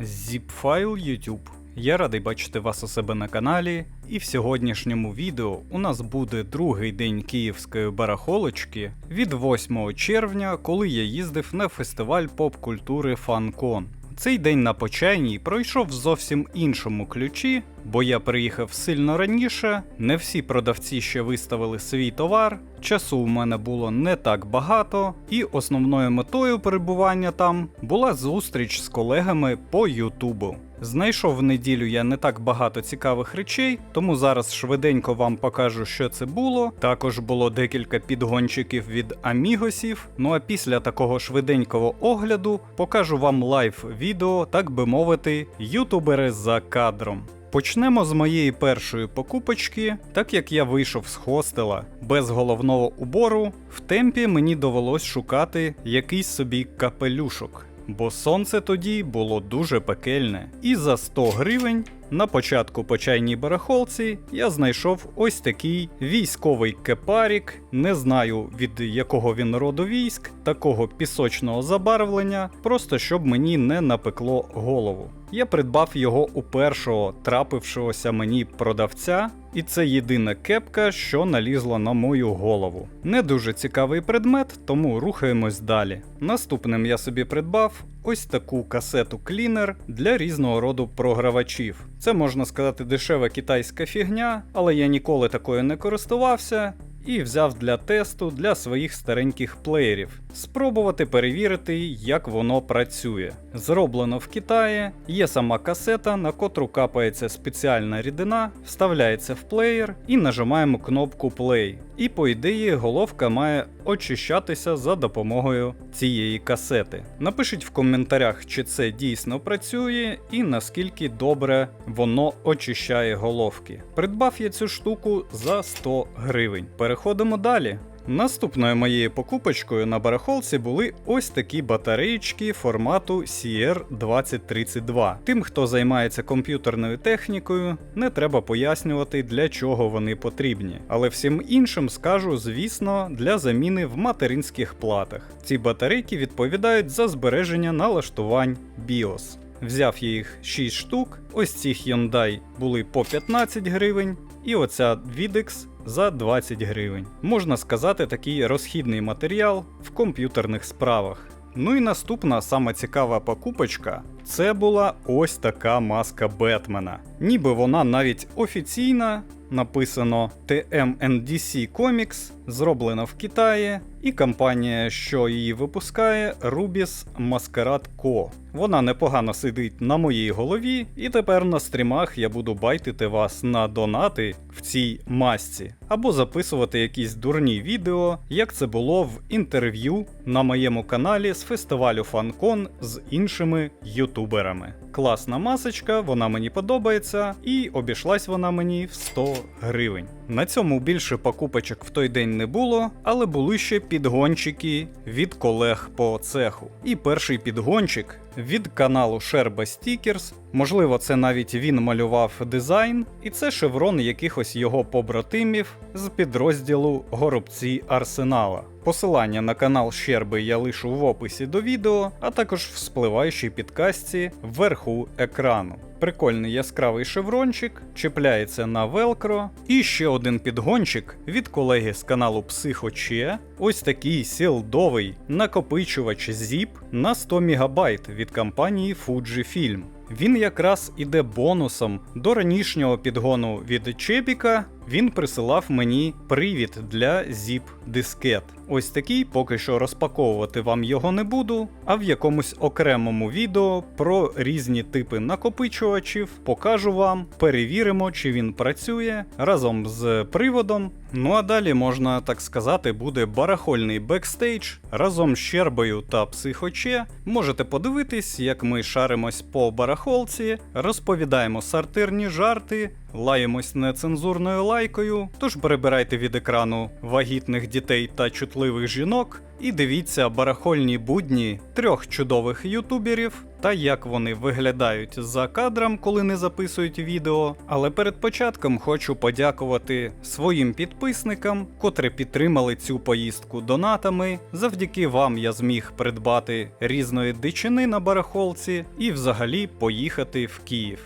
Zipfile YouTube. Я радий бачити вас у себе на каналі, і в сьогоднішньому відео у нас буде другий день київської барахолочки від 8 червня, коли я їздив на фестиваль поп-культури FanCon. Цей день на почайній пройшов в зовсім іншому ключі, бо я приїхав сильно раніше, не всі продавці ще виставили свій товар, часу у мене було не так багато, і основною метою перебування там була зустріч з колегами по Ютубу. Знайшов в неділю я не так багато цікавих речей, тому зараз швиденько вам покажу, що це було. Також було декілька підгончиків від амігосів. Ну а після такого швиденького огляду покажу вам лайв відео, так би мовити, ютубери за кадром. Почнемо з моєї першої покупочки, так як я вийшов з хостела без головного убору, в темпі мені довелось шукати якийсь собі капелюшок. Бо сонце тоді було дуже пекельне, і за 100 гривень на початку по чайній барахолці я знайшов ось такий військовий кепарік, не знаю від якого він роду військ, такого пісочного забарвлення, просто щоб мені не напекло голову. Я придбав його у першого трапившогося мені продавця, і це єдина кепка, що налізла на мою голову. Не дуже цікавий предмет, тому рухаємось далі. Наступним я собі придбав ось таку касету клінер для різного роду програвачів. Це можна сказати дешева китайська фігня, але я ніколи такою не користувався. І взяв для тесту для своїх стареньких плеєрів, спробувати перевірити, як воно працює. Зроблено в Китаї, є сама касета, на котру капається спеціальна рідина, вставляється в плеєр і нажимаємо кнопку Play. І по ідеї головка має очищатися за допомогою цієї касети. Напишіть в коментарях, чи це дійсно працює і наскільки добре воно очищає головки. Придбав я цю штуку за 100 гривень. Переходимо далі. Наступною моєю покупочкою на барахолці були ось такі батареїчки формату CR2032. Тим, хто займається комп'ютерною технікою, не треба пояснювати, для чого вони потрібні. Але всім іншим скажу, звісно, для заміни в материнських платах. Ці батарейки відповідають за збереження налаштувань BIOS. Взяв я їх 6 штук, ось ці Hyundai були по 15 гривень, і оця Videx за 20 гривень. Можна сказати, такий розхідний матеріал в комп'ютерних справах. Ну і наступна саме цікава покупочка це була ось така маска Бетмена. Ніби вона навіть офіційна, написано TMNDC Comics, зроблена в Китаї, і компанія, що її випускає, Rubis Masquerade Co. Вона непогано сидить на моїй голові, і тепер на стрімах я буду байтити вас на донати в цій масці, або записувати якісь дурні відео, як це було в інтерв'ю на моєму каналі з фестивалю FanCon з іншими ютуберами. Класна масочка, вона мені подобається, і обійшлась вона мені в 100 гривень. На цьому більше покупочок в той день не було, але були ще підгончики від колег по цеху. І перший підгончик від каналу Sherba Stickers. Можливо, це навіть він малював дизайн, і це шеврон якихось його побратимів з підрозділу Горобці Арсенала. Посилання на канал Щерби я лишу в описі до відео, а також в спливаючій підкастці вверху екрану. Прикольний яскравий шеврончик, чіпляється на велкро. І ще один підгончик від колеги з каналу Психоче. Ось такий сілдовий накопичувач ZIP на 100 МБ від компанії Fujifilm. Він якраз іде бонусом до ранішнього підгону від Чебіка. Він присилав мені привід для zip дискет. Ось такий, поки що розпаковувати вам його не буду, а в якомусь окремому відео про різні типи накопичувачів покажу вам, перевіримо, чи він працює разом з приводом. Ну а далі можна так сказати, буде барахольний бекстейдж разом з Щербою та Психоче. Можете подивитись, як ми шаримось по барахолці, розповідаємо сортирні жарти Лаємось нецензурною лайкою, тож перебирайте від екрану вагітних дітей та чутливих жінок і дивіться барахольні будні трьох чудових ютуберів та як вони виглядають за кадром, коли не записують відео. Але перед початком хочу подякувати своїм підписникам, котрі підтримали цю поїздку донатами. Завдяки вам я зміг придбати різної дичини на барахолці і взагалі поїхати в Київ.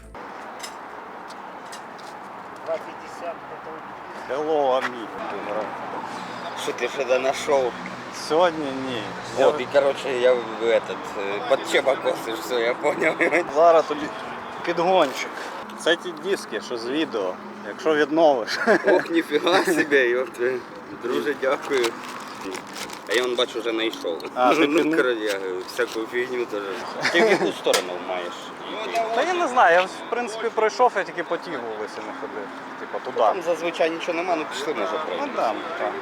250 это Hello, Амі. Что ты что-то нашел? Сьогодні ні. Вот, и, короче, я в этот, э, под чебакосы, все, я понял. Зараз тобі підгончик. Це ті диски, що з відео. Якщо відновиш. Ох, ніфіга себе, ёпта. Друже, дякую. А я он бачу вже знайшов. А, ти ну, під- короче, я всяку фігню теж. Ти в яку сторону маєш? Та я не знаю, я в принципі пройшов, я тільки по тій вулиці не ходив. Типа туди. Там зазвичай нічого нема, ну пішли може Ну пройти. там, так.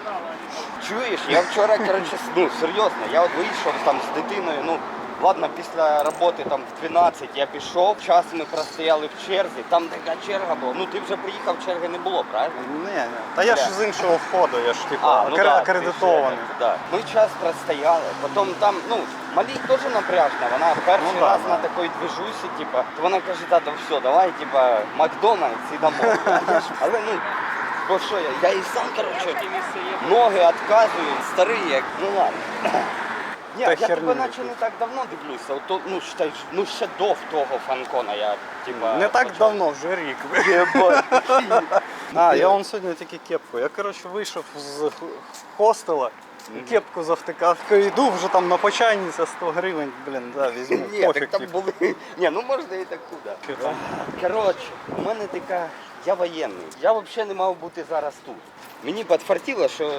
Чуєш, я вчора, коротше, ну серйозно, я от вийшов там з дитиною, ну ладно, після роботи там в 12 я пішов, час ми простояли в черзі, там така черга була. Ну ти вже приїхав, черги не було, правильно? Ні, ні. Та я ж з іншого входу, я ж типу А, ну да, акредитований. ти ще, Да. Ми час простояли, потім там, ну, малій теж напряжна, вона перший Ну да, раз да. на такій движусі, типа, то вона каже, тато, все, давай, типа, Макдональдс і домой. Я ж- Але ну, бо що я, я і сам, коротше, ноги відказую, старий як, ну ладно. Ні, Та я херню тебе наче не так давно дивлюся, от, то, ну, считай, ну ще до того фанкона я, типа... Не так почав. давно, вже рік. А, я вон сьогодні тільки кепку. Я коротше вийшов з х- хостела, кепку завтикав. Йду вже там на почайні за 100 гривень, блін, да, візьму. Ні, Пофіг, так там типу. були. Ні, ну можна і. Що там? Коротше, у мене така, я воєнний. Я взагалі не мав бути зараз тут. Мені підфартило, що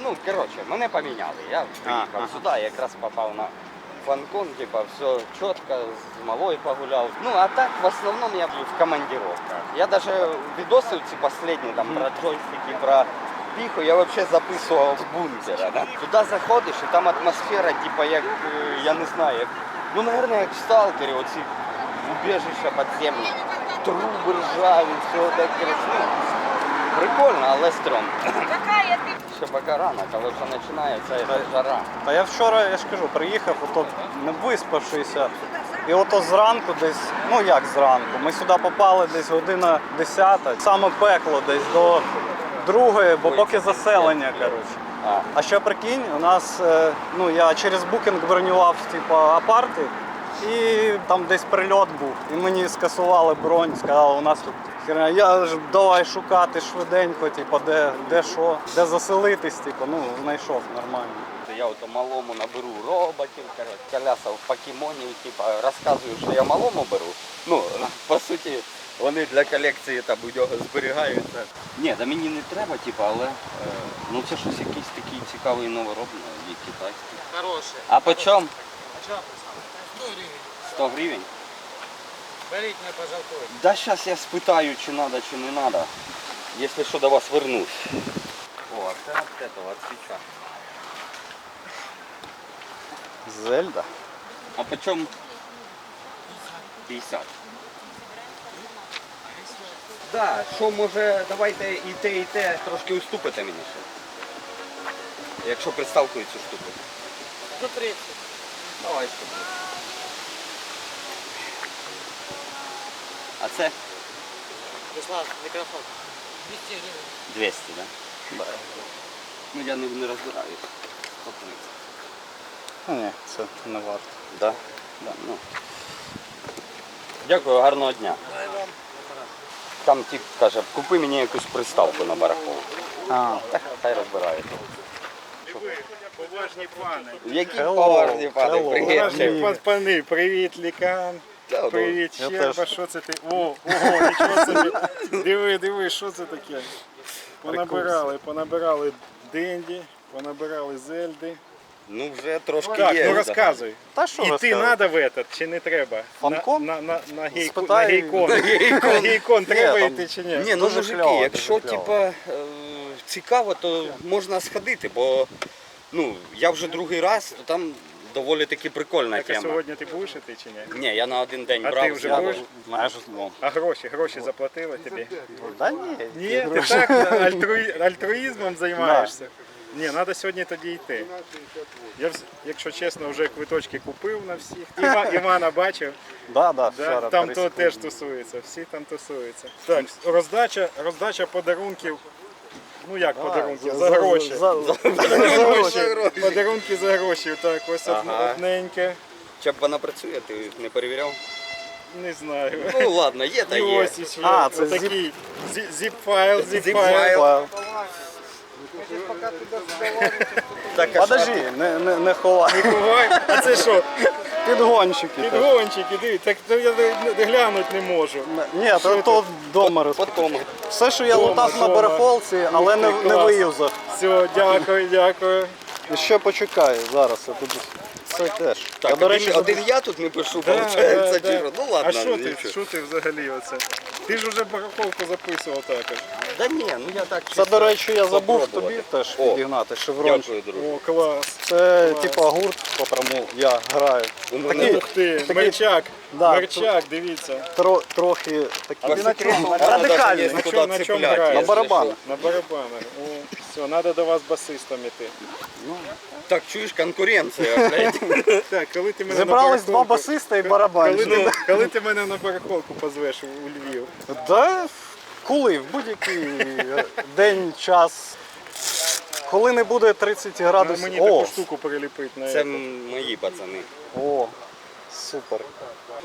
ну коротше, мене поміняли. Я приїхав ага. сюди, якраз попав на фанкон, типа, все чітко, з малою погуляв. Ну а так в основному я був в командировках. Я навіть відоси ці останні там про джойстики, про піху, я взагалі записував з бункера. Да? Туди заходиш і там атмосфера, типа, як, е, я не знаю, як, ну, мабуть, як в сталкері, оці убежища підземні, труби ржаві, все таке. Ну, прикольно, але стрьомно. Какая ты? Ще поки рано, коли вже починається ця жара. Та я вчора, я ж кажу, приїхав, ото не виспавшися. І ото зранку десь, ну як зранку, ми сюди попали десь година 10, саме пекло десь до другої, бо поки заселення, коротше. А, А ще прикинь, у нас, е, ну я через букінг бронював типу, апарти, і там десь прильот був. І мені скасували бронь, сказали, у нас тут херня. Я ж давай шукати швиденько, типу, де, де що, де заселитись, типу, ну, знайшов нормально. я ото малому наберу роботів, коротше, колясав покемонів, типа, розказую, що я малому беру. Ну, по суті, вони для колекції там зберігаються. Ні, да мені не треба, типа, але е, ну це щось якийсь такий цікавий новоробний, є китайський. Хорошая. А по чому? А что? 100 гривен. 100 гривень? Болеть не пожалкует. Да зараз я спитаю, чи треба, чи не треба. Якщо що, до вас вернусь. О, а це от этого, от свіча. Зельда. А по чому? 50. Да, що може, давайте і те, і те трошки уступите мені ще. Якщо приставкою цю штуку. 130. Давай штуку. А це Руслан, микрофон. 200 гривен. 200, да? Да. Ну я не, не розбираюсь. 130. Ну, ні, це не варто. Да? Да. Ну. Дякую, гарного дня. Там тип каже, купи мені якусь приставку на барахолку. А, Так, хай розбирається. Поважні пани. Які Hello, поважні пани, hello. привіт. Поважні Привіт. пан- пани, привіт, лікан. Та, ну, Привіт, Я Щерба, теж. що це ти? О, ого, нічого собі. Диви, диви, що це таке? Понабирали, понабирали денді, понабирали зельди. Ну вже трошки Так, є. ну розказуй. та що Іти розказувати? треба в этот, чи не треба? Фанкон? На, на, на, на, гейку, на Спитай. гейкон. На гейкон. На гейкон треба там- йти чи ні? Ні, ну Дуже мужики, кльово, якщо дуже кльово. типа, е, цікаво, то можна сходити, бо ну, я вже другий раз, то там доволі таки прикольна Так а тема. сьогодні ти будеш іти чи ні? Ні, я на один день А брав. ти вже взяв. будеш? Майже ну. А гроші, гроші заплатили тобі? Да ні. Ні, ти так альтруї- альтруїзмом займаєшся. Ні, треба сьогодні тоді йти. Я, якщо чесно, вже квиточки купив на всіх. Іва, Івана бачив, Да, да, да? вчора там то пересікли. теж тусується, всі там тусуються. Так, роздача, роздача подарунків. Ну як подарунки? За, гроші. За, за, За гроші. Подарунки за гроші. Так, ось Ага. одненьке. Чи вона працює, ти не перевіряв? Не знаю. Ну ладно, є та І є. ось іще А, це такий зіп-файл, Zip-файл. зіп-файл. Так, а? Подожди, не, не, не ховай. Ой, А це що? Підгончики. так. Підгончики, дивись, так то я не- глянуть не можу. Ні, то, то вдома розповідаю. Все, що я Дома, лутав на дома. барахолці, але не, не Клас. виюзав. Все, дякую, дякую. І ще почекаю зараз. Я тут це теж. Так, я, до речі, один, я тут не пишу, Да, виходить, да, да. Ну ладно, а що ти, нічого. що ти взагалі оце? Ти ж вже барахолку записував також. Да ні, ну я так Це, до речі, я забув попробувати. тобі теж О, підігнати шеврончик. Дякую, друже. О, клас. Це типа гурт, в котрому я граю. Такий, Ух ти, такий- мерчак, Да, мерчак, дивіться. тро, трохи А такий на чому? радикальний. Є На куди чому- на чому цепляти, граєш? На якщо барабанах. На барабанах. О, все, треба до вас басистом іти. що. Так, чуєш, конкуренція, блядь. Так, коли ти мене Зібрались на два басиста і Коли барабанщик. ти, коли ти мене на барахолку позвеш у Львів? Да, коли, в будь-який е, день, час. Коли не буде 30 градусів. мені О, таку штуку приліпить на Це це. м- мої пацани. о, супер.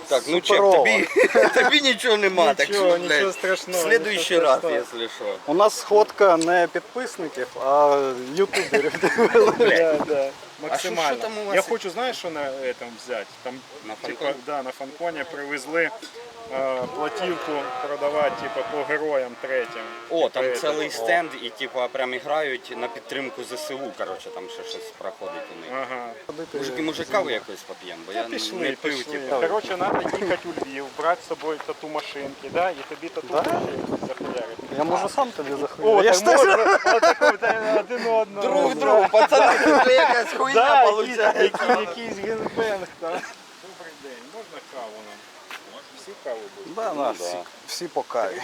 Так, ну чек, Суперово. тобі, тобі нічого нема, так Нічого, що, нічого блядь, страшного. в следующий нічого раз, страшного. якщо що. У нас сходка не підписників, а ютуберів. Да, да. що Максимально. там у вас Я є? хочу, знаєш, що на этом взяти? Там, На типа, Фанконі? да, на фанконі привезли платівку продавати типа, по героям третім. О, там цілий это. стенд і типа прям грають на підтримку ЗСУ, коротше, там ще щось проходить у них. Ага. Мужики, може каву якось поп'ємо, бо я пішли, не пив, пішли. типу. Коротше, треба їхати у Львів, брати з собою тату машинки, да? і тобі тату Да? захуярити. Я можу сам тобі О, захуяти. Я ж теж- один одного. Друг другу, пацани, тут якась хуйня виходить. якийсь, якийсь генбенг. Добрий день, можна каву нам? Всі каву будуть? Да, Ну, да, всі, всі по каві.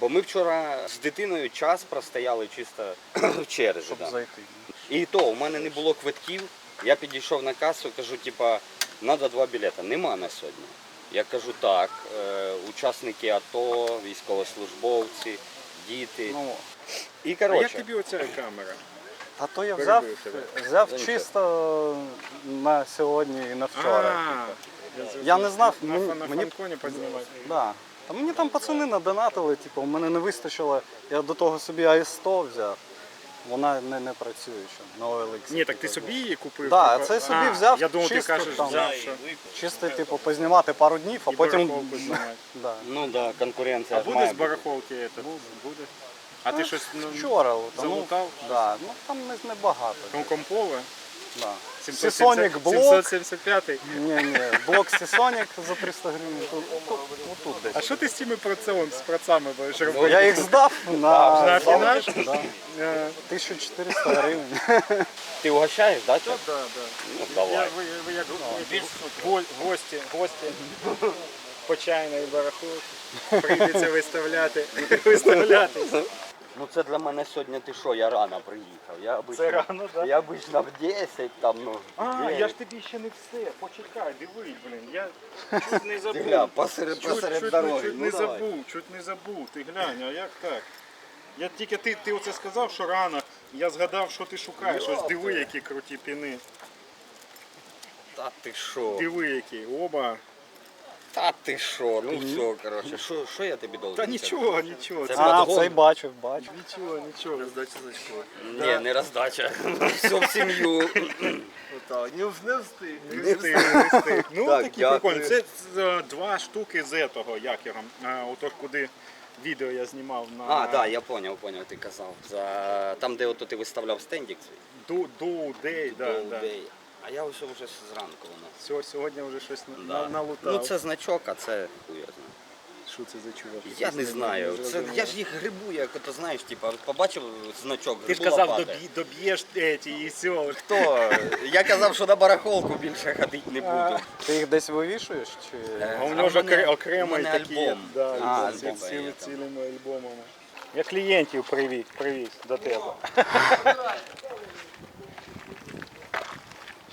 Бо ми вчора з дитиною час простояли чисто в черзі. Щоб Да. зайти. І то, у мене не було квитків. Я підійшов на касу, кажу, типа, треба два білети. Нема на сьогодні. Я кажу, так, е, учасники АТО, військовослужбовці, діти. Ну, І А як коротше, тобі оця камера? а то я взяв, Перебив тебе. взяв чисто на сьогодні і на вчора. А, Я не знав, на, мені- на мені- фанконі познімати. Да. Та мені там пацани надонатили, типу, у мене не вистачило. Я до того собі АС-100 взяв. Вона не, не працює ще на OLX. Ні, так ти собі її купив? Да, Типа- це собі А, взяв Я думав, ти кажеш, там. взяв, що Чисто, типу, познімати пару днів, а і потім. барахолку знімати. Да. ну да, конкуренція. А ж буде має з бути. барахолки этот? Буде. А ти щось ну, Вчора. от, ну, залутав? Да, ну там не, не багато. Ну, компове? Да. 770 Seasonic блок. 775 Ні, ні, блок Seasonic за 300 гривень. Тут, тут, отут А що ти з цими працем, з працами будеш Я їх здав на, На фінаш? Да, Е, 1400 гривень. Ти угощаєш, да? Да, Чак? да, да. Ну Я, давай. ви, ви як го- гості, гості по чайної барахолки. Прийдеться виставляти. виставляти. Ну це для мене сьогодні ти що, я рано приїхав. Я обично, Це рано, да? Я обично в 10 там, ну. А, 9. я ж тобі ще не все. Почекай, дивись, блін. Я чуть не забув. гля, посеред, Чуть, посеред чуть, дороги. чуть ну, не давай. забув, чуть не забув. Ти глянь, а як так? Я тільки ти, ти оце сказав, що рано. Я згадав, що ти шукаєш. Ось диви, які круті піни. Та ти що? Диви, які. Оба. Та ти що? Ну все, коротше, що, що я тобі должен? Та нічого, нічого. Це Це А, подгон. цей бачив, бачив. нічого, нічого. Роздача значкова. Ні, не роздача. Все в сім'ю. Не встиг, не встиг. не встиг. Ну Так, такі дякую. прикольні. Це е, два штуки з того, як його. е, Ото куди відео я знімав на А, так, я поняв, поняв, ти казав. За... Там, де ото ти виставляв стендік свій. Do Day, да, да. А я ось вже зранку воно. Все, сьогодні вже щось на- Да. на- налутав. Ну це значок, а це хуй я знаю. що це за чувак? Я не знаю. Це, я ж їх грибу, як ото знаєш, типа, побачив значок, Ти ж казав, лопати. доб'ї- доб'єш еті і все. Хто? Я казав, що на барахолку більше ходити не буду. Ти їх десь вивішуєш? Чи... Е, А у нього ж окре- такі. альбом. Да, А, альбом, альбом ці- є ці- там. цілими альбомами. Я клієнтів привіз, привіз до тебе.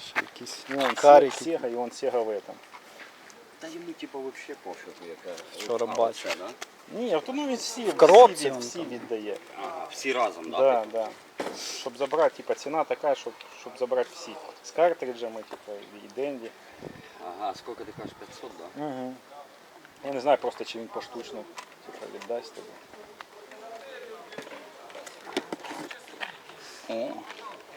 Ще якісь І он карики. Сега, і он Сега в этом. Та йому типу взагалі пофігу, яка. Що рибачить. Да? Ні, то ну він всі, в коробці всі, всі там. віддає. Ага, всі разом, так? Да, да. Щоб забрати, типа, ціна така, щоб, щоб забрати всі. З картриджами, типа, і денді. Ага, скільки ти кажеш, 500, да? Угу. Я не знаю просто, чи він поштучно типа, віддасть тобі. О,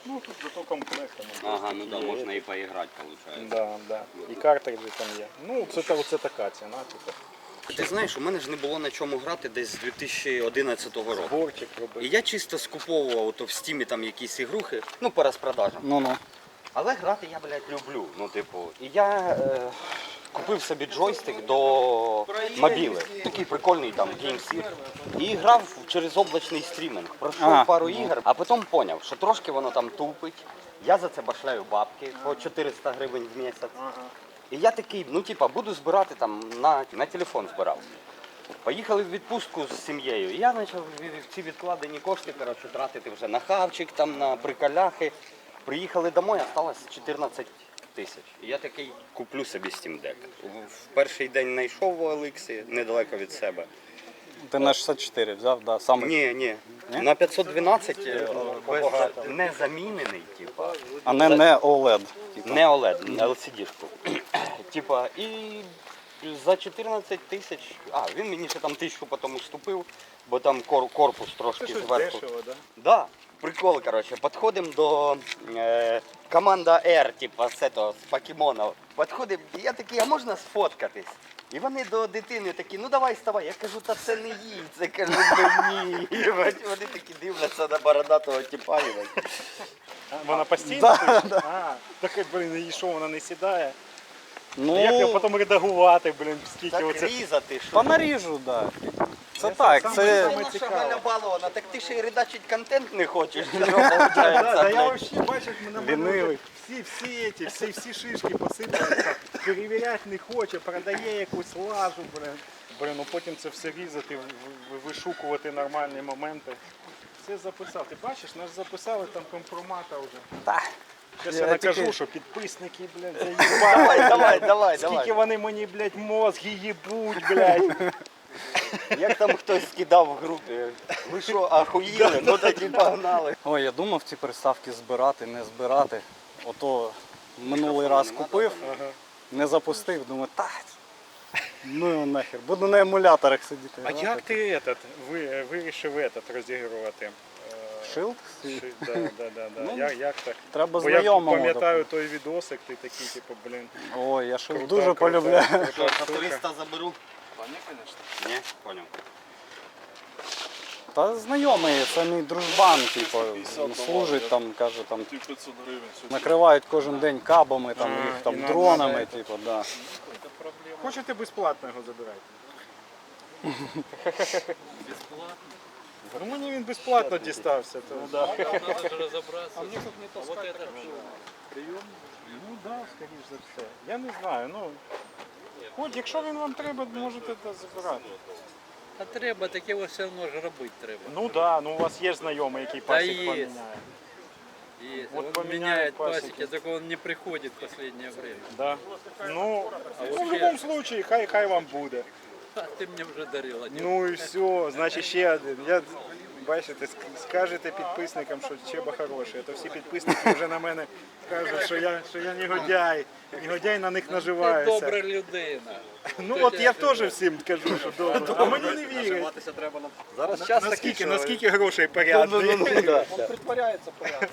Ну тут зато комплектом. Ага, ну да, можна і поіграти, виходить. Да, да. І картриджі там є. Ну, це, та- оце така ціна, типу. Ти знаєш, у мене ж не було на чому грати десь з 2011 року. Зборчик І робити. я чисто скуповував ото в стімі там якісь ігрухи, ну по розпродажам. ну ну. Але грати я, блядь, люблю. Ну, типу, і я е, купив собі джойстик до мобіли. Такий прикольний там GameSir. І грав через облачний стрімінг. Пройшов пару ігор, а потім зрозумів, що трошки воно там тупить. Я за це башляю бабки по 400 гривень в місяць. І я такий, ну типа, буду збирати там на, на телефон збирав. Поїхали в відпустку з сім'єю. І я почав ці відкладені кошти коротше, тратити вже на хавчик, там, на приколяхи. Приїхали домой, осталось 14 тисяч. І я такий куплю собі Steam Deck. В- В перший день знайшов в Олексі, недалеко від себе. Ти на 64 взяв, да, саме. Ні, ні. На 512 е, без, не замінений, типа. А не, не OLED. типу. Не OLED, не LCD-шку. Типа, і за 14 тисяч. А, він мені ще там тисячу потім уступив, бо там кор- корпус трошки зверху. дешево, да? Да, прикол, короче. Подходим до е, команда R, типа з этого, з покемонів. Подходим, і я такий, а можна сфоткатись? І вони до дитини такі, ну давай ставай. Я кажу, та це не їй, це кажу мені. І вони вони такі дивляться на бородатого типа. і вони, Вона постійно? Да, пише? А, так, блін, її що, вона не сідає? Ну, Як його потім редагувати, блін, скільки Так оце... різати, що. понаріжу, да. Це Я так, сам- це. Галя Балована, так ти ще й редачить контент не хочеш. Да, да, я взагалі бачиш, мене мене Лінивий. всі, всі, ці, всі, всі шишки посипалися, перевіряти не хоче, продає якусь лажу, блин. Блин, ну потім це все різати, в- в- вишукувати нормальні моменти. Все записав. Ти бачиш, нас записали там компромата вже. Та, Зараз Я я накажу, тільки- що підписники, блядь, Давай, заїбали. давай, давай, Скільки давай. вони мені, блядь, мозги їбуть, блядь. Як там хтось скидав в групі. Ви що, ахуїли? Ну тоді погнали. Ой, я думав ці приставки збирати, не збирати. Ото минулий раз купив, не запустив, думаю, та. Ну його нахер, буду на емуляторах сидіти. А грати. як ти этот, ви, вирішив этот розігрувати? Е, Шилд? Ши- Да, да, да, да. Ну, як, як так? Треба Бо я знайомому. пам'ятаю той відосик, ти такий, типу, блін. допомогти. Ой, я шилд крута, дуже крута, полюбляю. крута штука. тракториста заберу? Ні, поняв. Та знайомий, це мій дружбан, типу, служить там, каже, там накривають кожен день кабами, там, А, їх і там на- дронами, на- типу, да. Хочете безплатно його забирати? Ну мені він безплатно дістався. То... Ну да. Ну да, скоріш за все. Я не знаю, ну. Хоч, якщо він вам треба, можете це забирати. А треба, таке ось все одно ж робити треба. Ну так, да, ну у вас є знайомий, який пасік є. поміняє. Есть. Вот он поменяют меняет пасеки. пасеки, только он не приходит в последнее время. Да. Ну, А ну, в вообще- будь-якому случае, хай хай вам буде. А ты мне уже дарил один. Ну і все, значить ще один. Я, бачите, скажете підписникам, що Чеба хороший, а то всі підписники вже на мене кажуть, що я, що я негодяй, негодяй на них Ти наживаюся. добра людина. Ну от я теж всім кажу, що добре, а мені не вірять. Зараз На- Наскільки, наскільки грошей порядний. Притворяється порядок.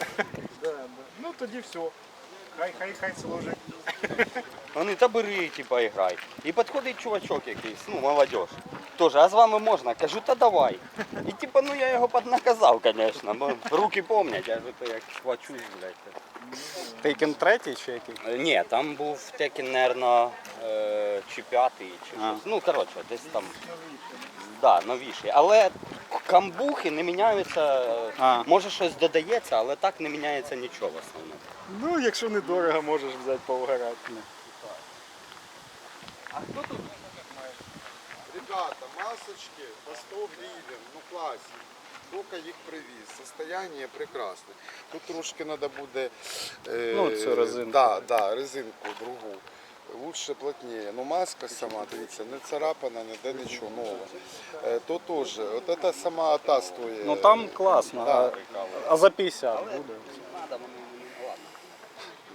Ну тоді все. Хай, хай, хай служить. Вони та бери, типа, і грай. І підходить чувачок якийсь, ну, молодіж. Тоже, а з вами можна? Кажу, та давай. І типа, ну я його поднаказав, звісно, бо руки помнять, я ж то як хвачусь, блядь. Тейкен третій чи який? Е, Ні, там був Текен, мабуть, чи п'ятий, чи А. щось. Ну, коротше, десь там. Да, новіший. Але камбухи не міняються. е, А. Може щось додається, але так не міняється нічого в основному. Ну, якщо недорого, можеш взяти поугарати. Ребята, масочки по 100 гривен, ну классик. Только їх привіз. Состояние прекрасне. Тут трошки треба буде. е, Ну, цю резинку. Да, да, резинку другу. Лучше плотніше. Ну маска сама, дивіться, не царапана, ніде нічого нового. Е, то теж, от це сама та стоїть. Ну там класно. Да. А, а за 50 буде.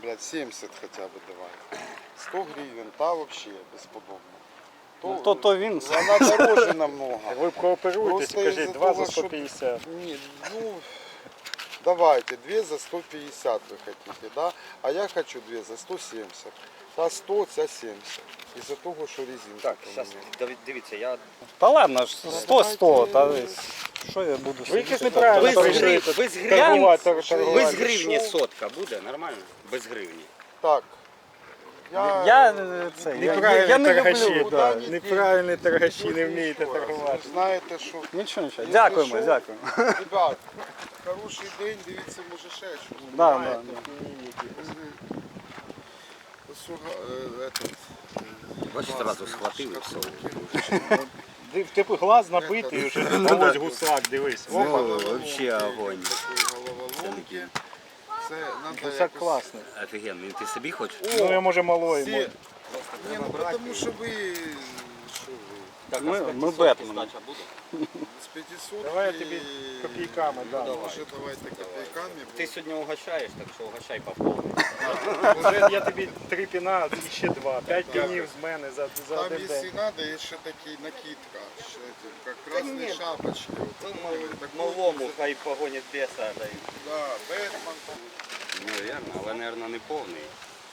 Блядь, 70 хоча б давай. 100 гривень, та вообще безподобно. Ну, то, то він. Вона дороже намного. Ви кооперуєтесь, Просто кажіть, із-за два за того, що- Ні, ну, давайте, 2 за 150 ви хотите, да? А я хочу 2 за 170. Та 100, ця 70. Із-за того, що резинка. Так, зараз дивіться, я. Та ладно, ж 100-100, та. Що я буду Ви сидіти? неправильно Без гривні, без гривні. торгувати, сотка буде, нормально? Без гривні. Так. Я, Я, е, це, я, я, не торгаші, люблю. да. Неправильні торгаші, не вмієте ви торгувати. знаєте, що, Нічого, нічого. Дякуємо, що, дякуємо. ребят, хороший день, дивіться, може ще щось. Да, да, да. Е, Бачиш, одразу схватив і все. Див- Типу глаз набитий вже. Ось гусак, дивись. Опа. Ну, взагалі огонь. Це надо Гусак якось- класний. Офігенно, ти собі хочеш? Ну я може малої. Може. Ні, ну тому що ви... Що ви? Ми, ми Бетмен. З 500 Давай я тобі копійками дам. Може давайте копійками. Ти сьогодні угощаєш, так що угощай по повній. Вже я тобі три піна і ще два. П'ять пінів з мене за, за Там, один якщо день. надо, є ще такий накидка. Ще, ті, як красні шапочки. Ну, От такої- такої- Малому хай погонять біса. дай. Да, Бетмен. Ну, вірно, але, мабуть, не повний.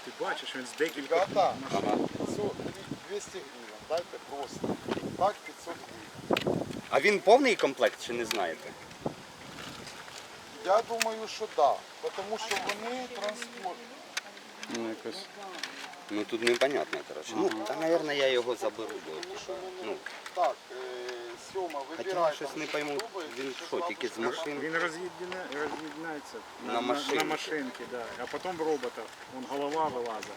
Ти бачиш, він з декілька. Ребята, Ага. 500, 200 гривень, дайте просто. Так, 500 гривень. А він повний комплект чи не знаєте? Я думаю, що так. Да, тому що вони транспорт. Ну, якось. Ну тут непонятно, коротше. Ну, та, мабуть, я його заберу. Бо, ну, Так, е, Сьома, хоча вибирай. я щось не пойму, він що що, тільки з машин? Він роз'єдна- роз'єднається На на, машинки. на машинки, да. а потім в робота. Вон голова вилазить.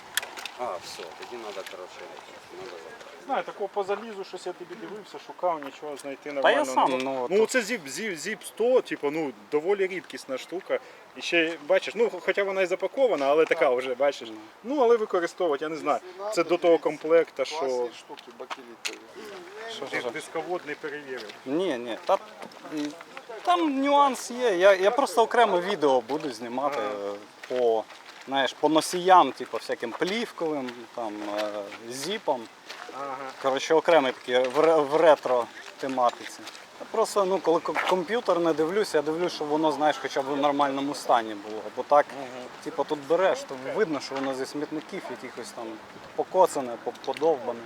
А, все, тоді треба, коротше, треба забрати. Знаю, такого по залізу щось я тобі дивився, шукав, нічого знайти Та нормально. я сам, ну, ну це зіп, зіп, зіп 100, типу, ну, доволі рідкісна штука. І ще, бачиш, ну, хоча вона і запакована, але така вже, бачиш. Ну, але використовувати, я не знаю. Це до того комплекта, що Класні штуки, бакелітові. Що, що, що? дисковод не перевірив. Ні, ні. Та, там нюанс є. Я, я просто окремо відео буду знімати е, по, знаєш, по носіям, типу, всяким плівковим, там, е, зіпам. Ага. Коротше, окремий такий в, в ретро тематиці. Я просто, ну, коли комп'ютер не дивлюся, я дивлюся, щоб воно, знаєш, хоча б в нормальному стані було. Бо так, типу, тут береш, то видно, що воно зі смітників якихось там покоцане, по- подовбане.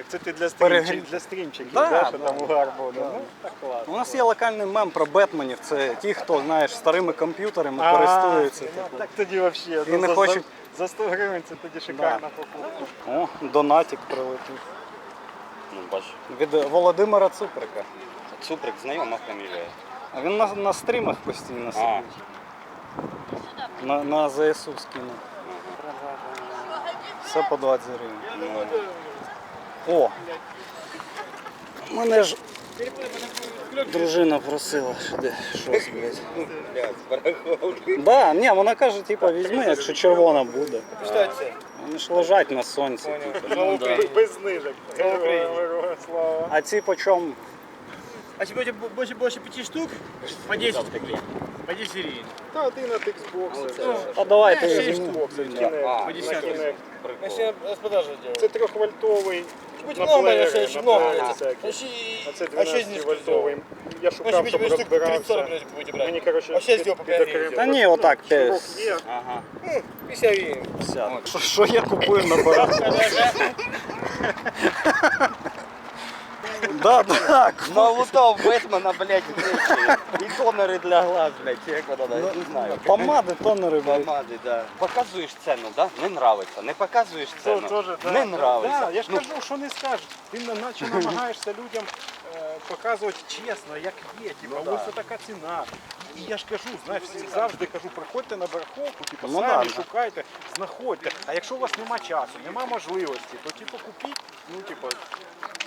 Так це ти для стрімчиків, для стрімчиків, Да, да, що да. там угар буде. Да. Ну, так ладно. У нас є локальний мем про Бетменів. Це ті, хто знаєш, старими комп'ютерами А, користуються. ну, типу. так тоді взагалі. І не за, хочуть- за, за 100 гривень це тоді шикарна покупка. О, донатик прилетів. Ну, бач, Від Володимира Цуприка. Цуприк знайома фамілія. А він на, на стрімах постійно сидить. На, на ЗСУ скинув. Все по 20 гривень. ну, О! Мене ж дружина просила сюди щось, блядь. Да, ні, вона каже, типа, візьми, якщо червона буде. Вони ж лежать на сонці. Типу. Без знижок. Слава. А ці по чому? А если будете больше, больше пяти штук, по 10 по 10 гривен. Та один от Xbox. А давайте Шість візьму. Xbox, Kinect, А, по десятки. Kinect. Если я распродажу сделаю. Це трьохвольтовий. На много, если много. А це 12 вольтовий. Я шукав, щоб будете штук 30-40 розбирався. Мені, коротше, А ще з 5 під- Та ні, отак, Широк 50. є. Ага. 50 гривен. Що, я купую на бараху? Да, да. Молотов Бэтмена, блядь, і И тонеры для глаз, блядь, як вона, навіть не знаю. Помади, тонери, блядь. Помади, да. Показуєш ціну, да? Не нравиться. Не показуєш ціну. Тоже, да, не да, нравиться. Да, я ж Ну, кажу, що не скажеш. Ти на- наче намагаєшся людям показувати чесно, як є. Типу, Ну, ось да. така ціна. І я ж кажу, знаєш, завжди кажу, приходьте на барахолку, типу, Ну, самі да, шукайте, знаходьте. А якщо у вас нема часу, нема можливості, то типу купіть, ну типу,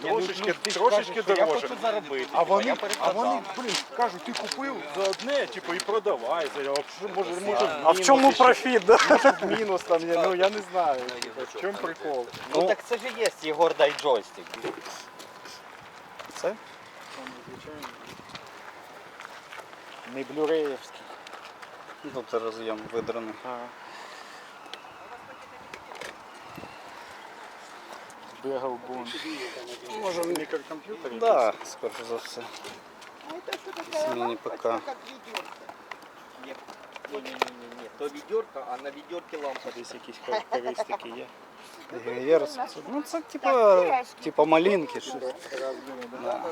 Ні, ну, трошечки, ну, трошечки кажеш, я хочу заробити, А типу, вони, я а вони, блін, кажуть, ти купив за одне, типу, і продавай. За, а що, може, може, в А в чому іще. профіт, да? Може в мінус там є, ну я не знаю. типу, В чому прикол? Ну так це ж є Єгор дай джойстик. Це? Не блюреївський. Тут роз'єм видраний. А. Бегав бун. Може в мікрокомп'ютері? Да, скоріше за все. Зміні ПК. Ні-ні-ні, то відьорка, а на відьорці лампа. Десь якісь характеристики є. Герц. Ну це типа, типа малинки. щось. Да.